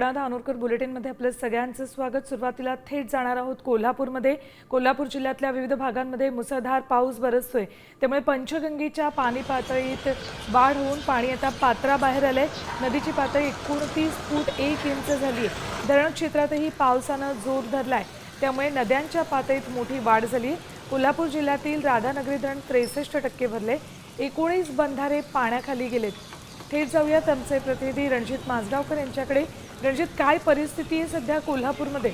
सुवर्णा धानोरकर बुलेटिनमध्ये आपलं सगळ्यांचं स्वागत. सुरुवातीला थेट जाणार आहोत कोल्हापूरमध्ये. कोल्हापूर जिल्ह्यातल्या विविध भागांमध्ये मुसळधार पाऊस बरसतोय. त्यामुळे पंचगंगेच्या पाणी पातळीत वाढ होऊन पाणी आता पात्राबाहेर आलंय. नदीची पातळी एकोणतीस फूट एक इंच झाली आहे धरण क्षेत्रातही पावसानं जोर धरलाय. त्यामुळे नद्यांच्या पातळीत मोठी वाढ झाली कोल्हापूर जिल्ह्यातील राधानगरी धरण त्रेसष्ट टक्के भरले एकोणीस बंधारे पाण्याखाली गेलेत. थेट जाऊयात आमचे प्रतिनिधी रणजित माजगावकर यांच्याकडे. रणजित काय परिस्थिती आहे सध्या कोल्हापूरमध्ये?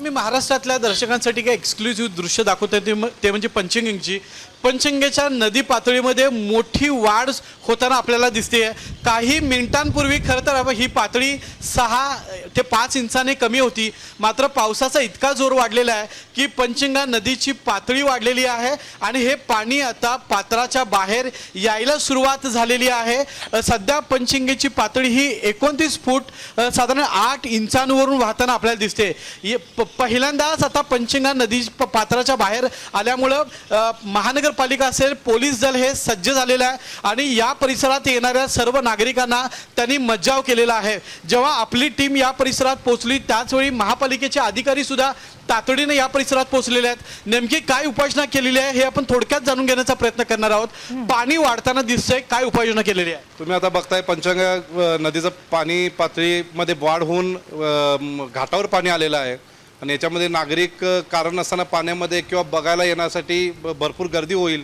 मी महाराष्ट्रातल्या दर्शकांसाठी काय एक्सक्लुझिव्ह दृश्य दाखवतोय ते ते म्हणजे पंचगंगची. पंचगंगेच्या नदी पातळीमध्ये मोठी वाढ होताना आपल्याला दिसते आहे काही मिनिटांपूर्वी खरं तर ही पातळी सहा ते पाच इंचाने कमी होती. मात्र पावसाचा इतका जोर वाढलेला आहे की पंचगंगा नदीची पातळी वाढलेली आहे आणि हे पाणी आता पात्राच्या बाहेर यायला सुरुवात झालेली आहे. सध्या पंचगंगेची पातळी ही एकोणतीस फूट साधारण आठ इंचांवरून वाहताना आपल्याला दिसते. ये- प- पहिल्यांदाच आता पंचगंगा नदी प- पात्राच्या बाहेर आल्यामुळं महानगर महानगरपालिका असेल पोलीस दल हे सज्ज झालेलं आहे आणि या परिसरात येणाऱ्या सर्व नागरिकांना त्यांनी मज्जाव केलेला आहे. जेव्हा आपली टीम या परिसरात पोहोचली त्याचवेळी महापालिकेचे अधिकारी सुद्धा तातडीने या परिसरात पोहोचलेले आहेत. नेमकी काय उपाययोजना केलेली आहे हे आपण थोडक्यात जाणून घेण्याचा प्रयत्न करणार आहोत. पाणी वाढताना दिसतंय काय उपाययोजना केलेली आहे? तुम्ही आता बघताय पंचगंगा नदीचं पाणी पातळीमध्ये वाढ होऊन घाटावर पाणी आलेलं आहे. आणि याच्यामध्ये नागरिक कारण असताना पाण्यामध्ये किंवा बघायला येण्यासाठी ब- भरपूर गर्दी होईल.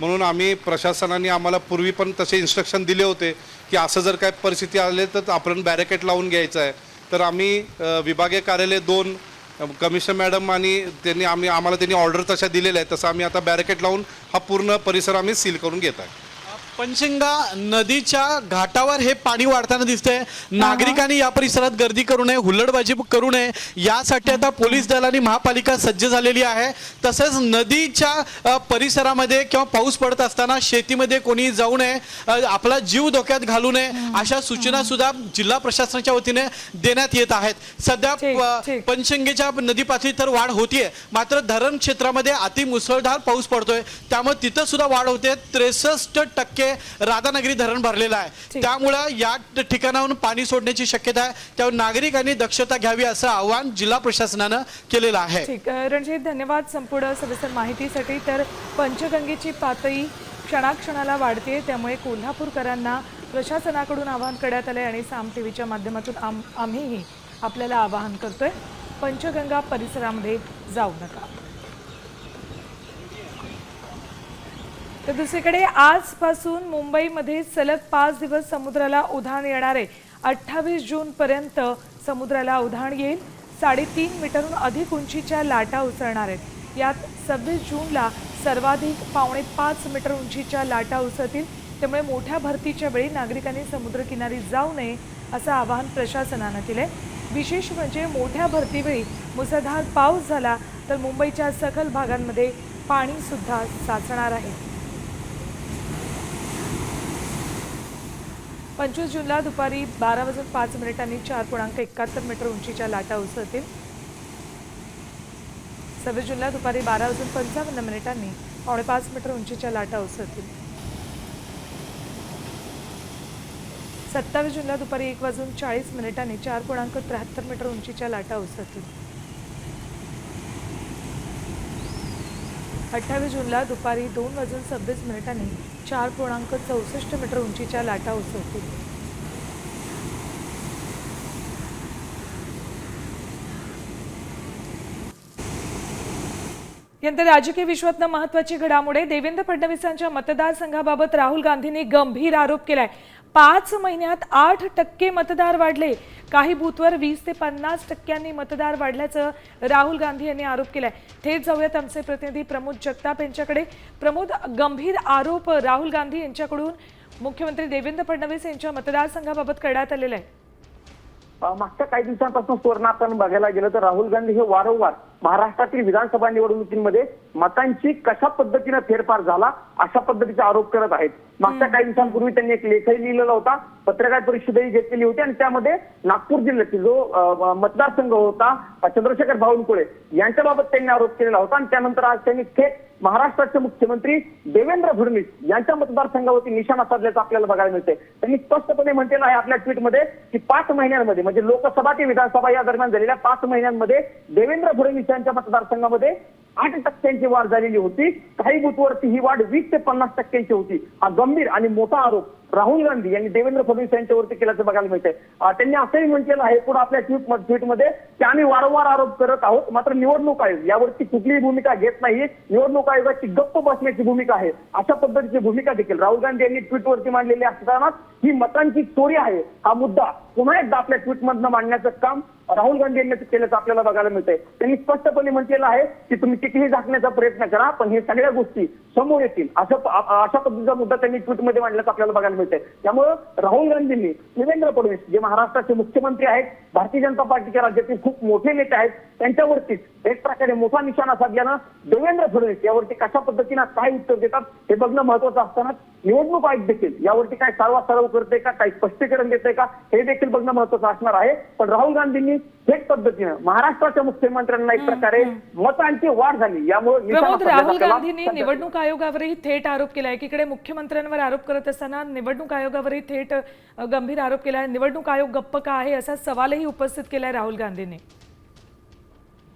म्हणून आम्ही प्रशासनाने आम्हाला पूर्वी पण तसे इन्स्ट्रक्शन दिले होते की असं जर काय परिस्थिती आले तर आपण बॅरिकेड लावून घ्यायचं आहे. तर आम्ही विभागीय कार्यालय दोन कमिशनर मॅडम आणि त्यांनी आम्ही आम्हाला त्यांनी ऑर्डर तशा दिलेल्या आहेत. तसं आम्ही आता बॅरिकेड लावून हा पूर्ण परिसर आम्ही सील करून घेत आहे. पंचंगा नदीच्या घाटावर हे पाणी वाढताना दिसतंय. नागरिकांनी या परिसरात गर्दी करू नये हुल्लडबाजी करू नये. यासाठी आता पोलीस दल आणि महापालिका सज्ज झालेली आहे. तसेच नदीच्या परिसरामध्ये किंवा पाऊस पडत असताना शेतीमध्ये कोणी जाऊ नये आपला जीव धोक्यात घालू नये अशा सूचना सुद्धा जिल्हा प्रशासनाच्या वतीने देण्यात येत आहेत. सध्या ठीक, प- ठीक. पंचगंगेच्या नदी पातळीत तर वाढ होतीये. मात्र धरण क्षेत्रामध्ये अति मुसळधार पाऊस पडतोय. त्यामुळे तिथं सुद्धा वाढ होते. त्रेसष्ट टक्के राधानगरी धरण भरलेलं आहे. त्यामुळं या ठिकाणाहून पाणी सोडण्याची शक्यता आहे. त्यावर नागरिकांनी दक्षता घ्यावी असं आवाहन जिल्हा प्रशासनानं केलेलं आहे. रणजित धन्यवाद संपूर्ण सविस्तर माहितीसाठी. तर पंचगंगेची पातळी क्षणाक्षणाला वाढते त्यामुळे कोल्हापूरकरांना प्रशासनाकडून आवाहन करण्यात आले आणि साम टी व्हीच्या माध्यमातून आम आम्हीही आपल्याला आवाहन करतोय. पंचगंगा परिसरामध्ये जाऊ नका. तर दुसरीकडे आजपासून मुंबईमध्ये सलग पाच दिवस समुद्राला उधाण येणार आहे. अठ्ठावीस जूनपर्यंत समुद्राला उधाण येईल. साडेतीन मीटरहून अधिक उंचीच्या लाटा उसळणार आहेत. यात सव्वीस जूनला सर्वाधिक पावणे पाच मीटर उंचीच्या लाटा उसळतील. त्यामुळे मोठ्या भरतीच्या वेळी नागरिकांनी समुद्रकिनारी जाऊ नये असं आवाहन प्रशासनानं केलंय. विशेष म्हणजे मोठ्या भरतीवेळी मुसळधार पाऊस झाला तर मुंबईच्या सखल भागांमध्ये पाणीसुद्धा साचणार आहे. पंचवीस जूनला दुपारी बारा वाजून पाच मिनिटांनी चार पूर्णांक एकाहत्तर मीटर उंचीच्या लाटा उसळतील. सव्वीस जूनला दुपारी बारा वाजून पंचावन्न मिनिटांनी पावणे पाच मीटर उंचीच्या लाटा उसळतील. सत्तावीस जूनला दुपारी एक वाजून चाळीस मिनिटांनी चार पूर्णांक त्र्याहत्तर मीटर उंचीच्या लाटा उसळतील. अठ्ठावीस जूनला दुपारी दोन वाजून सव्वीस मिनिटांनी चार पूर्णांक चौसष्ट मीटर उंचीच्या लाटा उसळतील. यानंतर राजकीय विश्वातनं महत्वाची घडामोडी देवेंद्र फडणवीसांच्या मतदारसंघाबाबत राहुल गांधींनी गंभीर आरोप केलाय. पाच महिन्यात आठ टक्के मतदार वाढले. काही बूथवर वीस ते पन्नास टक्क्यांनी मतदार वाढल्याचं राहुल गांधी यांनी आरोप केलाय. थेट जाऊयात आमचे प्रतिनिधी प्रमोद जगताप यांच्याकडे. प्रमोद गंभीर आरोप राहुल गांधी यांच्याकडून मुख्यमंत्री देवेंद्र फडणवीस यांच्या मतदारसंघाबाबत करण्यात आलेला आहे. मागच्या काही दिवसांपासून सुवर्ण आपण बघायला गेलं तर राहुल गांधी हे वारंवार महाराष्ट्रातील विधानसभा निवडणुकीमध्ये मतांची कशा पद्धतीनं फेरफार झाला अशा पद्धतीचे आरोप करत आहेत. मागच्या काही दिवसांपूर्वी त्यांनी एक लेखही लिहिलेला होता पत्रकार परिषदही घेतलेली होती आणि त्यामध्ये नागपूर जिल्ह्यातील जो मतदारसंघ होता चंद्रशेखर बावनकुळे यांच्याबाबत त्यांनी आरोप केलेला होता आणि त्यानंतर आज त्यांनी थेट महाराष्ट्राचे मुख्यमंत्री देवेंद्र फडणवीस यांच्या मतदारसंघावरती निशाणा साधल्याचं आपल्याला बघायला मिळते त्यांनी स्पष्टपणे म्हटलेलं आहे आपल्या ट्विटमध्ये की पाच महिन्यांमध्ये म्हणजे लोकसभा ते विधानसभा या दरम्यान झालेल्या पाच महिन्यांमध्ये देवेंद्र फडणवीस यांच्या मतदारसंघामध्ये आठ टक्क्यांची वाढ झालेली होती. काही बूथवरती ही वाढ वीस ते पन्नास टक्क्यांची होती. हा गंभीर आणि मोठा आरोप राहुल गांधी यांनी देवेंद्र फडणवीस यांच्यावरती केल्याचं बघायला मिळतंय. त्यांनी असंही म्हटलेलं आहे पुढे आपल्या ट्विट ट्विटमध्ये की आम्ही वारंवार आरोप करत आहोत मात्र निवडणूक आयोग यावरती कुठलीही भूमिका घेत नाही. निवडणूक आयोगाची गप्प बसण्याची भूमिका आहे अशा पद्धतीची भूमिका देखील. राहुल गांधी यांनी ट्विटवरती मांडलेली असताना ही मतांची चोरी आहे हा मुद्दा पुन्हा एकदा आपल्या ट्विटमधनं मांडण्याचं काम राहुल गांधी यांनी केल्याचं आपल्याला बघायला मिळतंय. त्यांनी स्पष्टपणे म्हटलेलं आहे की तुम्ही कितीही झाकण्याचा प्रयत्न करा पण हे सगळ्या गोष्टी समोर येतील. असं अशा पद्धतीचा मुद्दा त्यांनी ट्विटमध्ये मांडल्याचं आपल्याला बघायला मिळतंय त्यामुळं राहुल गांधींनी देवेंद्र फडणवीस जे महाराष्ट्राचे मुख्यमंत्री आहेत भारतीय जनता पार्टीच्या राज्यातील खूप मोठे नेते आहेत त्यांच्यावरतीच एक प्रकारे मोठा निशाणा साधल्यानं देवेंद्र फडणवीस यावरती कशा पद्धतीनं काय उत्तर देतात हे बघणं महत्वाचं असताना निवडणूक आयोग देखील यावरती काय सर्वा सराव करते का काही स्पष्टीकरण देते का हे देखील बघणं महत्वाचं असणार आहे. पण राहुल गांधींनी थेट पद्धतीनं महाराष्ट्राच्या मुख्यमंत्र्यांना एक प्रकारे मतांची वाढ झाली. यामुळे राहुल गांधींनी निवडणूक आयोगावरही थेट आरोप केलाय. एकीकडे मुख्यमंत्र्यांवर आरोप करत असताना निवडणूक आयोगावरही थेट गंभीर आरोप केला आहे निवडणूक आयोग गप्प का आहे असा सवालही उपस्थित केलाय राहुल गांधींनी.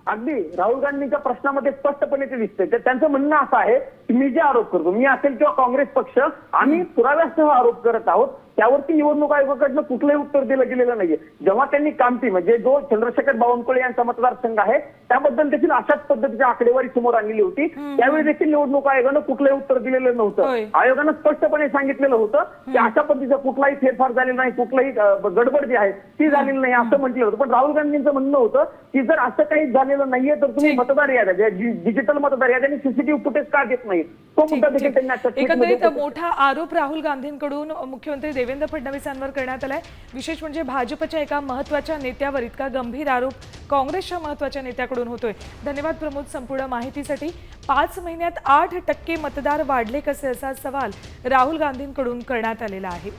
अगदी. राहुल गांधींच्या प्रश्नामध्ये स्पष्टपणे ते दिसतंय. तर त्यांचं म्हणणं असं आहे की मी जे आरोप करतो मी असेल किंवा काँग्रेस पक्ष आम्ही पुराव्यासह आरोप करत आहोत. त्यावरती निवडणूक आयोगाकडनं कुठलंही उत्तर दिलं गेलेलं नाहीये. जेव्हा त्यांनी कामठी म्हणजे जो चंद्रशेखर बावनकुळे यांचा मतदारसंघ आहे त्याबद्दल देखील अशाच पद्धतीची आकडेवारी समोर आणलेली होती. त्यावेळी देखील निवडणूक आयोगानं कुठलंही उत्तर दिलेलं. नव्हतं. आयोगानं स्पष्टपणे सांगितलेलं होतं की अशा पद्धतीचा कुठलाही फेरफार झालेला नाही कुठलाही गडबड जी आहे ती झालेली नाही असं म्हटलं होतं. पण राहुल गांधींचं म्हणणं होतं की जर असं काही झालेलं नाहीये तर तुम्ही. मतदार याद्या डिजिटल मतदार याद्या आणि सीसीटीव्ही फुटेज का देत नाही तो मुद्दा देखील. त्यांनी एकंदरीत मोठा आरोप राहुल गांधींकडून मुख्यमंत्री देवेंद्र फडणवीसांवर करण्यात आलाय. विशेष म्हणजे भाजपच्या एका महत्त्वाच्या नेत्यावर इतका गंभीर आरोप काँग्रेसच्या महत्त्वाच्या नेत्याकडून होतोय. धन्यवाद प्रमोद संपूर्ण माहितीसाठी. पाच महिन्यात आठ टक्के मतदार वाढले कसे असा सवाल राहुल गांधींकडून करण्यात आलेला आहे.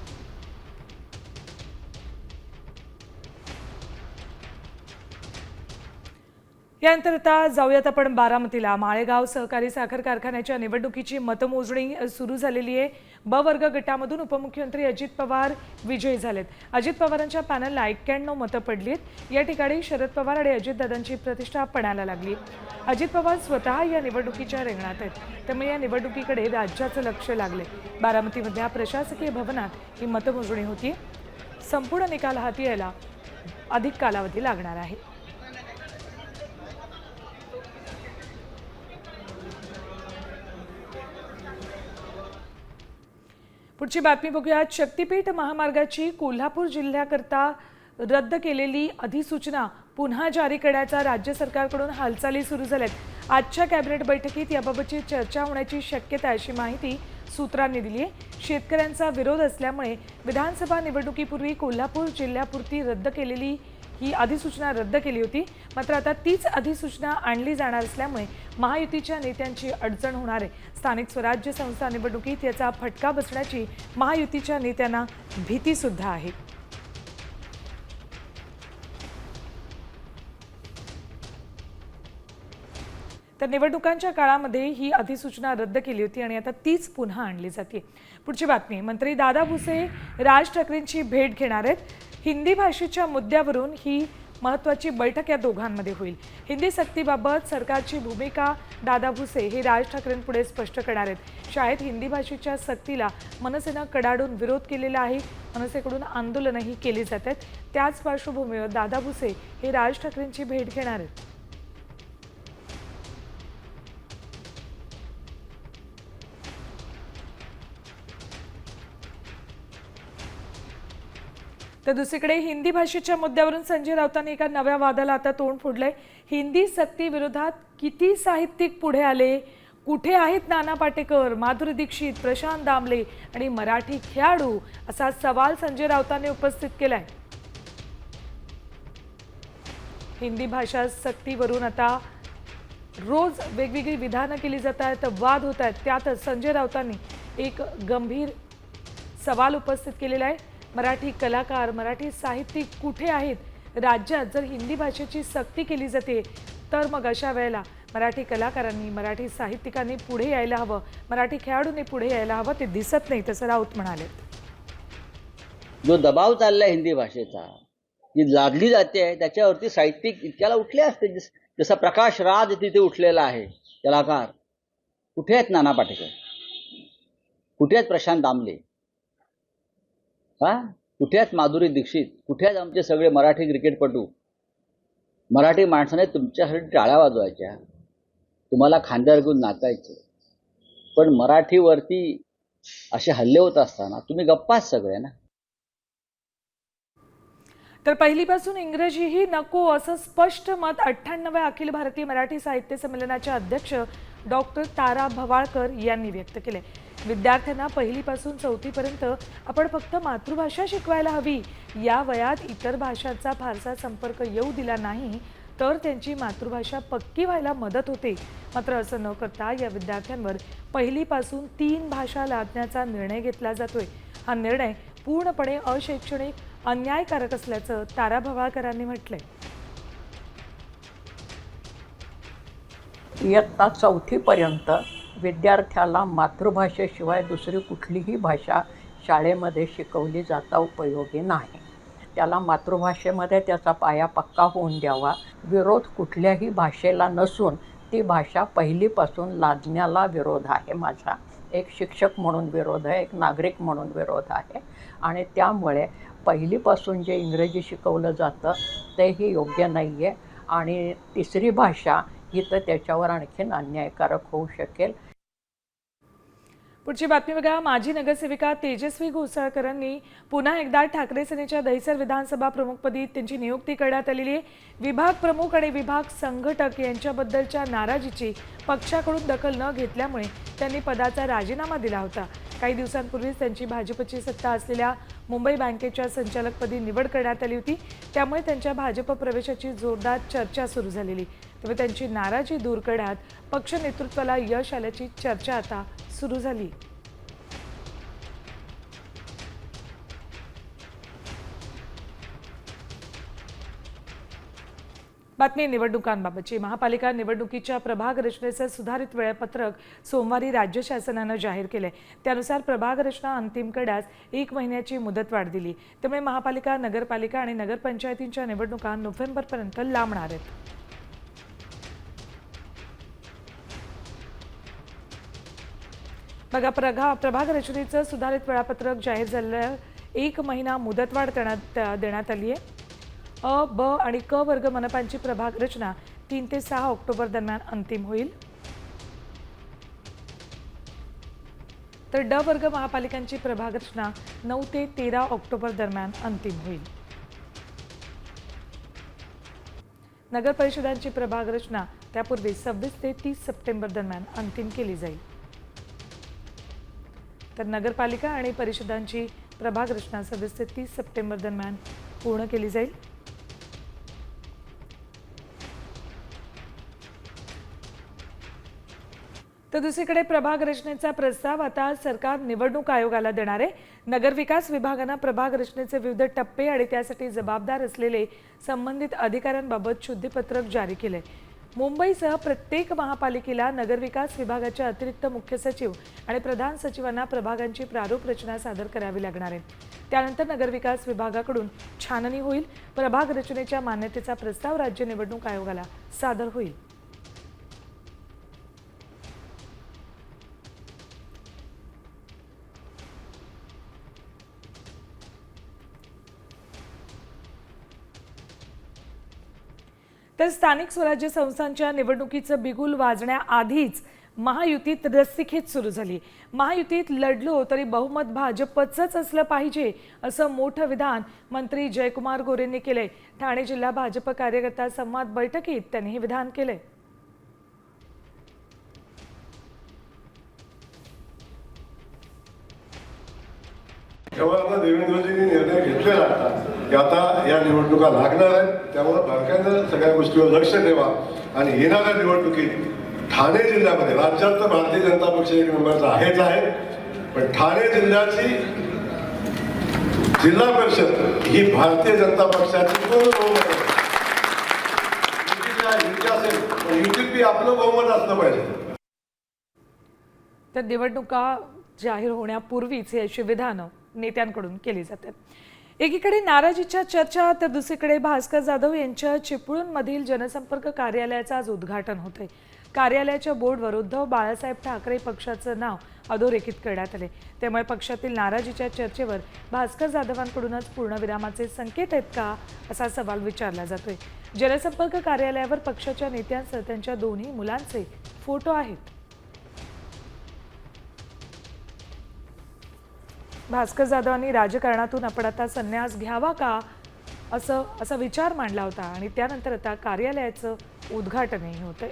यानंतर आता जाऊयात आपण बारामतीला. माळेगाव सहकारी साखर कारखान्याच्या निवडणुकीची मतमोजणी सुरू झालेली आहे. ब वर्ग गटामधून उपमुख्यमंत्री अजित पवार विजयी झालेत. अजित पवारांच्या पॅनलला एक्क्याण्णव मतं पडली आहेत. या ठिकाणी शरद पवार आणि अजितदादांची प्रतिष्ठा पणाला लागली अजित पवार स्वतः या निवडणुकीच्या रिंगणात आहेत. त्यामुळे या निवडणुकीकडे राज्याचं लक्ष लागले बारामतीमधल्या प्रशासकीय भवनात ही मतमोजणी होती संपूर्ण निकाल हाती यायला अधिक कालावधी लागणार आहे. पुढची बातमी बघूयात शक्तीपीठ महामार्गाची कोल्हापूर जिल्ह्याकरता रद्द केलेली अधिसूचना पुन्हा जारी करण्याचा राज्य सरकारकडून हालचाली सुरू झाल्यात. आजच्या कॅबिनेट बैठकीत याबाबतची चर्चा होण्याची शक्यता आहे अशी माहिती सूत्रांनी दिली आहे. शेतकऱ्यांचा विरोध असल्यामुळे विधानसभा निवडणुकीपूर्वी कोल्हापूर जिल्ह्यापुरती रद्द केलेली ही अधिसूचना रद्द केली होती. मात्र आता तीच अधिसूचना आणली जाणार असल्यामुळे महायुतीच्या नेत्यांची अडचण होणार आहे. स्थानिक स्वराज्य संस्था निवडणुकीत याचा फटका बसण्याची महायुतीच्या नेत्यांना भीतीसुद्धा आहे. तर निवडणुकांच्या काळामध्ये ही अधिसूचना रद्द केली होती आणि आता तीच पुन्हा आणली जाते. पुढची बातमी मंत्री दादा भुसे राज ठाकरेंची भेट घेणार आहेत. हिंदी भाषेच्या मुद्द्यावरून ही महत्त्वाची बैठक या दोघांमध्ये होईल. हिंदी सक्तीबाबत सरकारची भूमिका दादा भुसे हे राज ठाकरेंपुढे स्पष्ट करणार आहेत. शाळेत हिंदी भाषेच्या सक्तीला मनसेनं कडाडून विरोध केलेला आहे. मनसेकडून आंदोलनही केली जात आहेत. त्याच पार्श्वभूमीवर दादा भुसे हे राज ठाकरेंची भेट घेणार आहेत. तर दुसरीकडे हिंदी भाषेच्या मुद्द्यावरून संजय राऊतांनी एका नव्या वादाला आता तोंड फोडलंय. हिंदी सक्तीविरोधात किती साहित्यिक पुढे आले? कुठे आहेत नाना पाटेकर माधुरी दीक्षित प्रशांत दामले आणि मराठी खेळाडू? असा सवाल संजय राऊतांनी उपस्थित केलाय. हिंदी भाषा सक्तीवरून आता रोज वेगवेगळी विधानं केली जात आहेत वाद होत आहेत. त्यातच संजय राऊतांनी एक गंभीर सवाल उपस्थित केलेला आहे. मराठी कलाकार मराठी साहित्यिक कुठे आहेत? राज्यात जर हिंदी भाषेची सक्ती केली जाते तर मग अशा वेळेला मराठी कलाकारांनी मराठी साहित्यिकांनी पुढे यायला हवं. मराठी खेळाडूंनी पुढे यायला हवं ते दिसत नाही तसं राऊत म्हणाले. जो दबाव चाललाय हिंदी भाषेचा जी लादली जाते त्याच्यावरती साहित्यिक इतक्याला उठले असते जसा प्रकाश राज तिथे उठलेला आहे कलाकार. कुठे आहेत नाना पाटेकर? कुठे आहेत प्रशांत दामले? हा? कुठे आहेत माधुरी दीक्षित कुठे आहेत आमचे सगळे मराठी क्रिकेटपटू. मराठी माणसाने तुमच्यासाठी टाळ्या वाजवायच्या. तुम्हाला खांद्यावर घेऊन नाचायचे. पण मराठीवरती असे हल्ले होत असताना तुम्ही गप्पाच सगळे ना? तर पहिलीपासून इंग्रजीही नको असं स्पष्ट मत अठ्ठ्याण्णव्या अखिल भारतीय मराठी साहित्य संमेलनाच्या अध्यक्ष डॉक्टर तारा भवाळकर यांनी व्यक्त केले. विद्यार्थ्यांना पहिलीपासून चौथीपर्यंत आपण फक्त मातृभाषा शिकवायला हवी. या वयात इतर भाषांचा फारसा संपर्क येऊ दिला नाही तर त्यांची मातृभाषा पक्की व्हायला मदत होते. मात्र असं न करता या विद्यार्थ्यांवर पहिलीपासून तीन भाषा लादण्याचा निर्णय घेतला जातोय. हा निर्णय पूर्णपणे अशैक्षणिक अन्यायकारक असल्याचं तारा भवाळकरांनी म्हटलंय. इयत्ता चौथीपर्यंत विद्यार्थ्याला मातृभाषेशिवाय दुसरी कुठलीही भाषा शाळेमध्ये शिकवली जाता उपयोगी नाही. त्याला मातृभाषेमध्ये त्याचा पाया पक्का होऊन द्यावा. विरोध कुठल्याही भाषेला नसून ती भाषा पहिलीपासून लादण्याला विरोध आहे माझा. एक शिक्षक म्हणून विरोध आहे एक नागरिक म्हणून विरोध आहे. आणि त्यामुळे पहिलीपासून जे इंग्रजी शिकवलं जातं तेही योग्य नाही आहे आणि तिसरी भाषा ही तर त्याच्यावर आणखीन अन्यायकारक होऊ शकेल. पुढची बातमी बघा. माजी नगरसेविका तेजस्वी घोसाळकरांनी पुन्हा एकदा ठाकरे सेनेच्या दहिसर विधानसभा प्रमुखपदी त्यांची नियुक्ती करण्यात आलेली आहे. विभाग प्रमुख आणि विभाग संघटक यांच्याबद्दलच्या नाराजीची पक्षाकडून दखल न घेतल्यामुळे त्यांनी पदाचा राजीनामा दिला होता. काही दिवसांपूर्वीच त्यांची भाजपची सत्ता असलेल्या मुंबई बँकेच्या संचालकपदी निवड करण्यात आली होती. त्यामुळे त्यांच्या भाजप प्रवेशाची जोरदार चर्चा सुरू झालेली. तेव्हा त्यांची नाराजी दूर करण्यात पक्ष नेतृत्वाला यश आल्याची चर्चा आता सुरू झाली. बातमी निवडणुकांबाबतची. महापालिका निवडणुकीच्या प्रभाग रचनेचं सुधारित वेळापत्रक सोमवारी राज्य शासनानं जाहीर केलंय. त्यानुसार प्रभाग रचना अंतिम करण्यास एक महिन्याची मुदतवाढ दिली. त्यामुळे महापालिका नगरपालिका आणि नगरपंचायतींच्या निवडणुका नोव्हेंबरपर्यंत लांबणार आहेत. बघा प्रगा प्रभाग रचनेचं सुधारित वेळापत्रक जाहीर झालं एक महिना मुदतवाढ देण्यात देण्यात आली आहे. अ ब आणि क वर्ग मनपांची प्रभाग रचना तीन ते सहा ऑक्टोबर दरम्यान अंतिम होईल. तर ड वर्ग महापालिकांची प्रभाग रचना नऊ ते तेरा ऑक्टोबर दरम्यान अंतिम होईल. नगर परिषदांची प्रभाग रचना त्यापूर्वी सव्वीस ते तीस सप्टेंबर दरम्यान अंतिम केली जाईल. तर नगरपालिका आणि परिषदांची प्रभाग रचना सव्वीस ते तीस सप्टेंबर दरम्यान पूर्ण केली जाईल. तर दुसरीकडे प्रभाग रचनेचा प्रस्ताव आता सरकार निवडणूक आयोगाला देणार आहे. नगरविकास विभागानं प्रभाग रचनेचे विविध टप्पे आणि त्यासाठी जबाबदार असलेले संबंधित अधिकाऱ्यांबाबत शुद्धीपत्रक जारी केलंय. मुंबईसह प्रत्येक महापालिकेला नगरविकास विभागाच्या अतिरिक्त मुख्य सचिव आणि प्रधान सचिवांना प्रभागांची प्रारूप रचना सादर करावी लागणार आहे. त्यानंतर नगरविकास विभागाकडून छाननी होईल. प्रभाग रचनेच्या मान्यतेचा प्रस्ताव राज्य निवडणूक आयोगाला सादर होईल. तर स्थानिक स्वराज्य संस्थांच्या निवडणुकीचं बिगुल वाजण्याआधीच महायुतीत रस्सीखेच सुरू झाली. महायुतीत लढलो तरी बहुमत भाजपचंच असलं पाहिजे असं मोठं विधान मंत्री जयकुमार गोरेंनी केलंय ठाणे जिल्हा भाजप कार्यकर्ता संवाद बैठकीत त्यांनी हे विधान केलंय देवेंद्रजींनी निर्णय घेतलेला की आता या निवडणुका लागणार आहेत त्यामुळे बारकाईनं सगळ्या गोष्टीवर लक्ष ठेवा. आणि येणाऱ्या निवडणुकीत ठाणे जिल्ह्यामध्ये राज्यात तर भारतीय जनता पक्ष एक नंबरचा आहेच आहे पण ठाणे जिल्ह्याची जिल्हा परिषद ही भारतीय जनता पक्षाची बहुमत असेल पण आपलं बहुमत असलं पाहिजे. तर निवडणुका जाहीर होण्यापूर्वीच याची विधानं नेत्यांकडून केली जातात. एकीकडे नाराजीच्या चर्चा तर दुसरीकडे भास्कर जाधव यांच्या चिपळूणमधील जनसंपर्क कार्यालयाचं आज उद्घाटन होतंय. कार्यालयाच्या बोर्डवर उद्धव बाळासाहेब ठाकरे पक्षाचं नाव अधोरेखित करण्यात आले त्यामुळे पक्षातील नाराजीच्या चर्चेवर भास्कर जाधवांकडूनच पूर्णविरामाचे संकेत आहेत का असा सवाल विचारला जातोय. जनसंपर्क कार्यालयावर पक्षाच्या नेत्यांसह त्यांच्या दोन्ही मुलांचे फोटो आहेत. भास्कर जाधवांनी राजकारणातून आपण आता संन्यास घ्यावा का असं असा विचार मांडला होता आणि त्यानंतर आता कार्यालयाचं उद्घाटनही होतंय.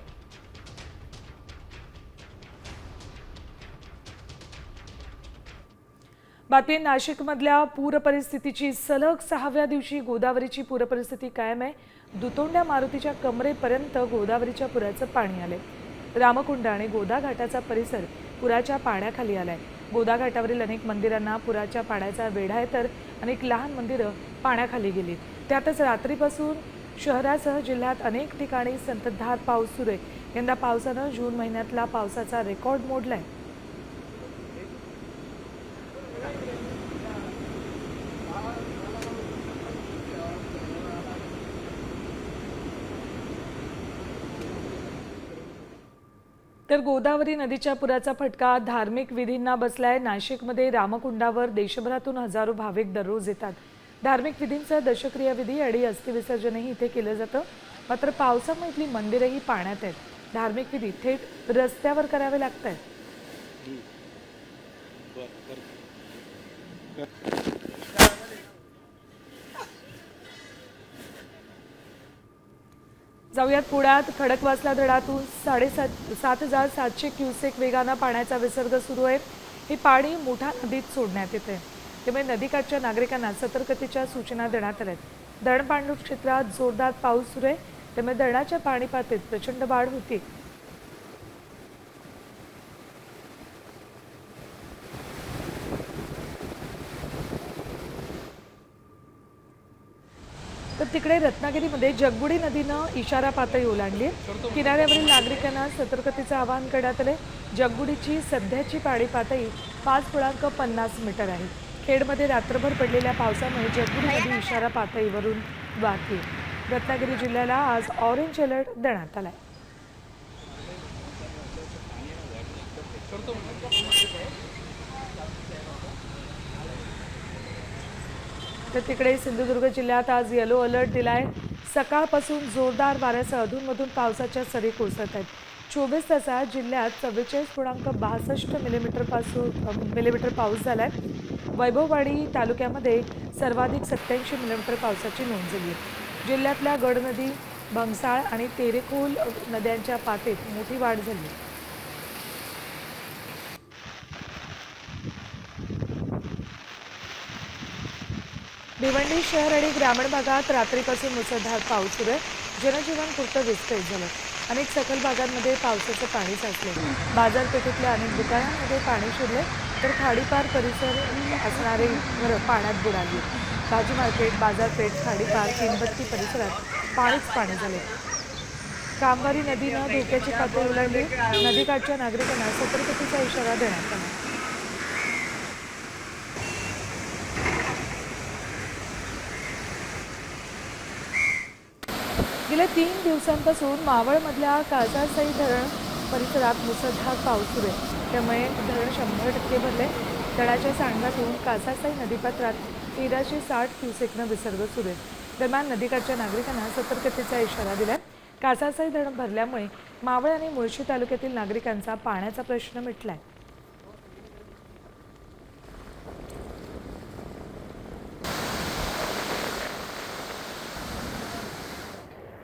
बातमी नाशिकमधल्या पूर परिस्थितीची सलग सहाव्या दिवशी गोदावरीची पूरपरिस्थिती कायम आहे. दुतोंड्या मारुतीच्या कमरेपर्यंत गोदावरीच्या पुराचं पाणी आले रामकुंड आणि गोदा घाटाचा परिसर पुराच्या पाण्याखाली आलाय. गोदाघाटावरील अनेक मंदिरांना पुराच्या पाण्याचा वेढा आहे तर अनेक लहान मंदिरं पाण्याखाली गेली त्यातच रात्रीपासून शहरासह जिल्ह्यात अनेक ठिकाणी संततधार पाऊस सुरू आहे. यंदा पावसानं जून महिन्यातला पावसाचा रेकॉर्ड मोडलाय. तर गोदावरी नदीच्या पुराचा फटका धार्मिक विधींना बसलाय. नाशिकमध्ये रामकुंडावर देशभरातून हजारो भाविक दररोज येतात. धार्मिक विधींचं दशक्रिया विधी आणि अस्थिविसर्जनही इथे केलं जातं. मात्र पावसामुळे इथली मंदिरंही पाण्यात आहेत. धार्मिक विधी थेट रस्त्यावर करावे लागत आहेत जाऊयात पुण्यात खडकवासला धरणातून साडेसात सात हजार सातशे क्युसेक वेगानं पाण्याचा विसर्ग सुरू आहे. हे पाणी मोठ्या नदीत सोडण्यात येते त्यामुळे नदीकाठच्या नागरिकांना सतर्कतेच्या सूचना देण्यात आल्या आहेत धरण पाणलोट क्षेत्रात जोरदार पाऊस सुरू आहे. त्यामुळे धरणाच्या पाणी पातळीत प्रचंड वाढ होती तिकडे रत्नागिरीमध्ये जगबुडी नदीनं इशारा पातळी ओलांडली. किनाऱ्यावरील नागरिकांना सतर्कतेचं आवाहन करण्यात आले जगबुडीची सध्याची पाणी पातळी पाच पूर्णांक पन्नास मीटर आहे. खेडमध्ये रात्रभर पडलेल्या पावसामुळे जगबुडी नदी इशारा पातळीवरून वाहते रत्नागिरी जिल्ह्याला आज ऑरेंज अलर्ट देण्यात आलाय. तर तिकडे सिंधुदुर्ग जिल्ह्यात आज येलो अलर्ट दिलाय. सकाळपासून जोरदार वाऱ्यासह अधूनमधून पावसाच्या सरी कोसळत आहेत. चोवीस तासात जिल्ह्यात चव्वेचाळीस पूर्णांक बासष्ट मिलीमीटरपासून मिलीमीटर पाऊस आहे वैभववाडी तालुक्यामध्ये सर्वाधिक सत्याऐंशी मिलीमीटर पावसाची नोंद झाली आहे. जिल्ह्यातल्या गडनदी भंगसाळ आणि तेरेखोल नद्यांच्या पातळीत मोठी वाढ झाली भिवंडी शहर आणि ग्रामीण भागात रात्रीपासून मुसळधार पाऊस सुरू आहे. जनजीवन पुरतं विस्कळीत झालं. अनेक सखल भागांमध्ये पावसाचं पाणी साचले बाजारपेठेतल्या अनेक दुकानांमध्ये पाणी शिरले तर खाडीपार परिसर असणारे घरं पाण्यात बुडाली. भाजी मार्केट बाजारपेठ खाडीपार किंबत्ती परिसरात पाणीच पाणी झाले कामवारी नदीनं धोक्याची पातळी ओलांडली. नदीकाठच्या नागरिकांना सतर्कतेचा इशारा देण्यात आला. गेल्या तीन दिवसांपासून मावळमधल्या काळजारसाई धरण परिसरात मुसळधार पाऊस सुरू आहे. त्यामुळे धरण शंभर टक्के भरले धरणाच्या सांडगातून कासासाई नदीपात्रात तेराशे साठ क्युसेकनं विसर्ग सुरू आहे. दरम्यान नदीकाठच्या नागरिकांना सतर्कतेचा इशारा दिलाय. कासासाई धरण भरल्यामुळे मावळ आणि मुळशी तालुक्यातील नागरिकांचा पाण्याचा प्रश्न मिटला आहे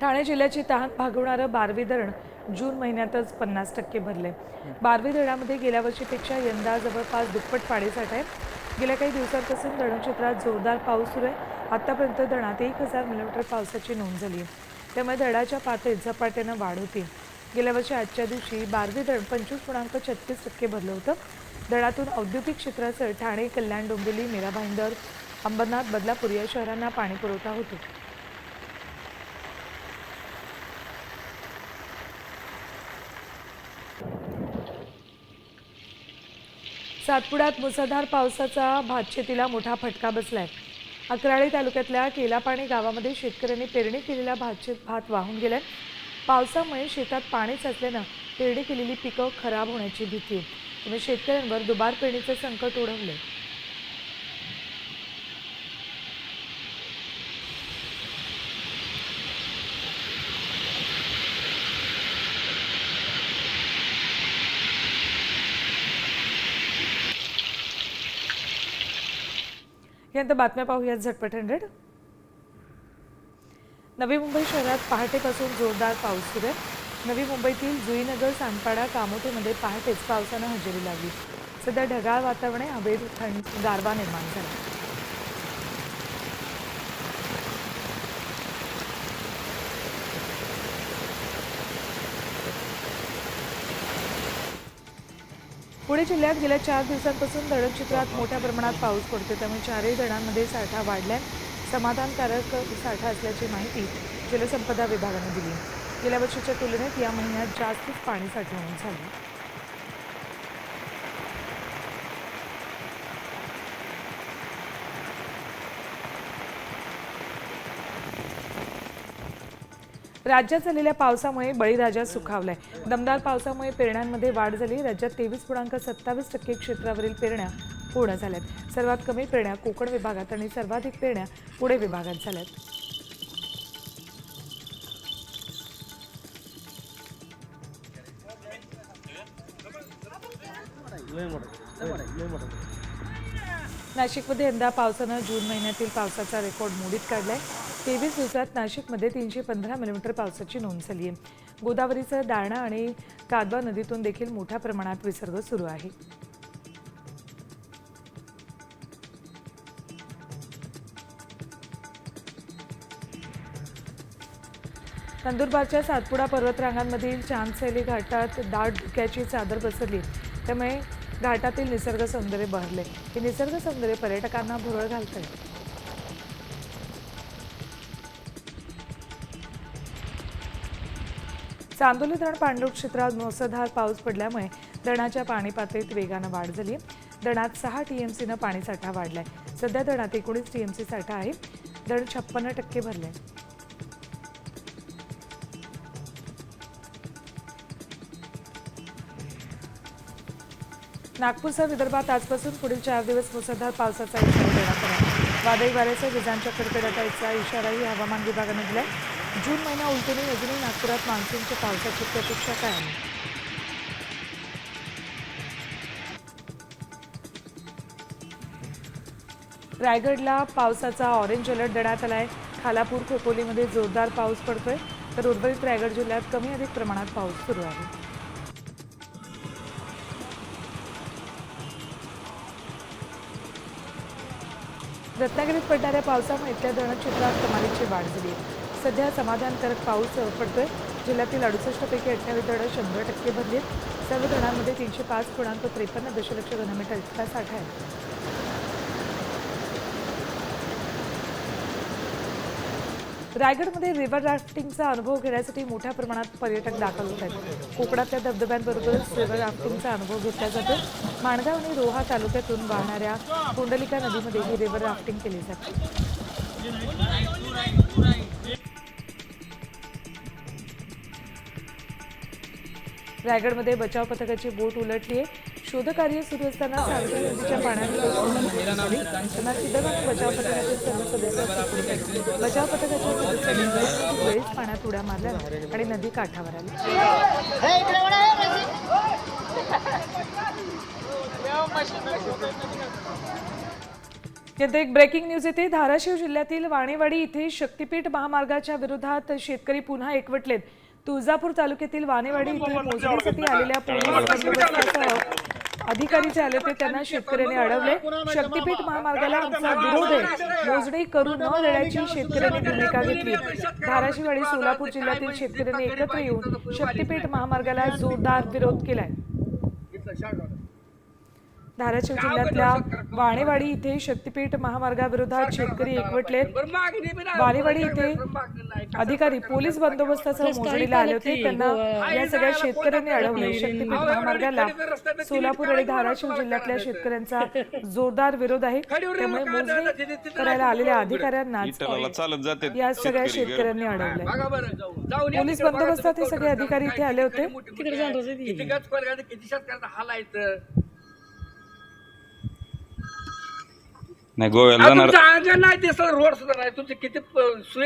ठाणे जिल्ह्याची तहान भागवणारं बारवी धरण जून महिन्यातच पन्नास टक्के भरले बारवी धरणामध्ये गेल्या वर्षीपेक्षा यंदा जवळपास दुप्पट पाणीसाठा आहे. गेल्या काही दिवसांपासून धरण क्षेत्रात जोरदार पाऊस सुरू आहे. आतापर्यंत धरणात एक हजार मिलीमीटर पावसाची नोंद झाली आहे त्यामुळे धरणाच्या पातळीत झपाट्यानं वाढ होती गेल्या वर्षी आजच्या दिवशी बारवी धरण पंचवीस पूर्णांक छत्तीस टक्के भरलं होतं. धरणातून औद्योगिक क्षेत्रासह ठाणे कल्याण डोंबिवली मीरा भाईंदर अंबरनाथ बदलापूर या शहरांना पाणीपुरवठा होतो सातपुड्यात मुसळधार पावसाचा भातशेतीला मोठा फटका बसलाय. अक्राळी तालुक्यातल्या केलापाणी गावामध्ये शेतकऱ्यांनी पेरणी केलेला भातशेत भात वाहून गेलाय. पावसामुळे शेतात पाणी साचल्यानं पेरणी केलेली पिकं खराब होण्याची भीती आहे. त्यामुळे शेतकऱ्यांवर दुबार पेरणीचं संकट ओढवलंय. यानंतर बातम्या पाहूयात झटपट हंड्रेड. नवी मुंबई शहरात पहाटेपासून जोरदार पाऊस सुरू आहे. नवी मुंबईतील जुईनगर सांडपाडा कामोठेमध्ये पहाटेच पावसानं हजेरी लावली. सध्या ढगाळ वातावरण आहे हवेत थंड गारवा निर्माण झाला. पुणे जिल्ह्यात गेल्या चार दिवसांपासून धरण मोठ्या प्रमाणात पाऊस पडतो त्यामुळे चारही धरणांमध्ये साठा वाढलाय. समाधानकारक साठा असल्याची माहिती जलसंपदा विभागानं दिली. गेल्या वर्षीच्या तुलनेत या महिन्यात जास्तच पाणी साठवणूक झाली. राज्यात झालेल्या पावसामुळे बळीराजा सुखावलाय. दमदार पावसामुळे पेरण्यांमध्ये वाढ झाली. राज्यात तेवीस पूर्णांक सत्तावीस टक्के क्षेत्रावरील पेरण्या पूर्ण झाल्यात. सर्वात कमी पेरण्या कोकण विभागात आणि सर्वाधिक पेरण्या पुणे विभागात झाल्यात. नाशिकमध्ये यंदा पावसानं जून महिन्यातील पावसाचा रेकॉर्ड मोडीत काढलाय. तेवीस दिवसात नाशिकमध्ये तीनशे पंधरा मिलीमीटर पावसाची नोंद झाली आहे. गोदावरीचं दारणा आणि कादवा नदीतून देखील मोठ्या प्रमाणात विसर्ग सुरू आहे. नंदुरबारच्या सातपुडा पर्वतरांगांमधील चांदसैली घाटात दाट धुक्याची चादर पसरली. त्यामुळे घाटातील निसर्ग सौंदर्य बहरले. हे निसर्ग सौंदर्य पर्यटकांना भुरळ घालतंय. चांदोली धरण पाणलोट क्षेत्रात मुसळधार पाऊस पडल्यामुळे धरणाच्या पाणी पातळीत वेगानं वाढ झाली. धरणात सहा टीएमसीनं पाणीसाठा वाढलाय. सध्या धरणात एकोणीस टीएमसी साठा आहे. धरण छप्पन्न टक्के भरलंय. नागपूरसह विदर्भात आजपासून पुढील चार दिवस मुसळधार पावसाचा इशारा देण्यात आला. वादळी वाऱ्यासह विजांच्या कडकडाटाचा इशाराही हवामान विभागानं दिलाय. जून महिना उलटूनही अजूनही नागपुरात मान्सूनच्या पावसाची प्रतीक्षा कायम. आहे. रायगडला पावसाचा ऑरेंज अलर्ट देण्यात आलाय. खालापूर खोपोलीमध्ये जोरदार पाऊस पडतोय. तर उर्वरित रायगड जिल्ह्यात कमी अधिक प्रमाणात पाऊस सुरू आहे. रत्नागिरीत पडणाऱ्या पावसामुळे इथल्या धरणक्षेत्रात कमालीची वाढ झाली. आहे सध्या समाधानकारक पाऊस पडतोय. जिल्ह्यातील अडुसष्टपैकी अठ्ठावीस धरणं शंभर टक्के भरलीत. सर्व धरणांमध्ये तीनशे पाच पूर्णांक त्रेपन्न दशलक्ष घनमीटर इतका साठा आहे. रायगडमध्ये रिव्हर राफ्टिंगचा अनुभव घेण्यासाठी मोठ्या प्रमाणात पर्यटक दाखल होत आहेत. कोकणातल्या धबधब्यांबरोबरच रिव्हर राफ्टिंगचा अनुभव घेतला जातो माणगाव आणि रोहा तालुक्यातून वाहणाऱ्या कुंडलिका नदीमध्ये ही रिव्हर राफ्टिंग केली जाते. रायगडमध्ये बचाव पथकाची बोट उलटली आहे शोधकार्य सुरू असताना सावित्री नदीच्या सिद्धगाव आणि बचाव पथकाचे सर्व सदस्य सुटले. बचाव पथकाच्या सदस्यांनी वेळोवेळी वेळीच पाण्यात उड्या मारल्या आणि नदी काठावर आली. यात एक ब्रेकिंग न्यूज येते. धाराशिव जिल्ह्यातील वाणेवाडी इथे शक्तीपीठ महामार्गाच्या विरोधात शेतकरी पुन्हा एकवटलेत. तुळजापूर तालुक्यातील वाणेवाडी इथे मोजणीसाठी आलेल्या पोलीस अधिकारी जे आले होते त्यांना शेतकऱ्यांनी अडवले. शक्तीपीठ महामार्गाला आमचा विरोध आहे. मोजणी करू न देण्याची शेतकऱ्यांनी भूमिका घेतली. धाराशिव आणि सोलापूर जिल्ह्यातील शेतकऱ्यांनी एकत्र येऊन शक्तीपीठ महामार्गाला जोरदार विरोध केलाय. धाराशिव जिल्ह्यातल्या वाणेवाडी इथे शक्तीपीठ महामार्गाविरोधात शेतकरी एकवटले. वाणेवाडी इथे अधिकारी पोलीस बंदोबस्तासह मोजणीला आले होते. त्यांना या सगळ्या शेतकऱ्यांनी अडवले शक्तीपीठ महामार्गाला. सोलापूर आणि धाराशिव जिल्ह्यातल्या शेतकऱ्यांचा जोरदार विरोध आहे. त्यामुळे मोजणी करायला आलेल्या अधिकाऱ्यांना चालत जाते या सगळ्या शेतकऱ्यांनी अडवलंय. पोलीस बंदोबस्तात हे सगळे अधिकारी इथे आले होते. नाही गोव्याला जाणार नाही ते रोड सुद्धा नाही. तुमचे किती प- सुये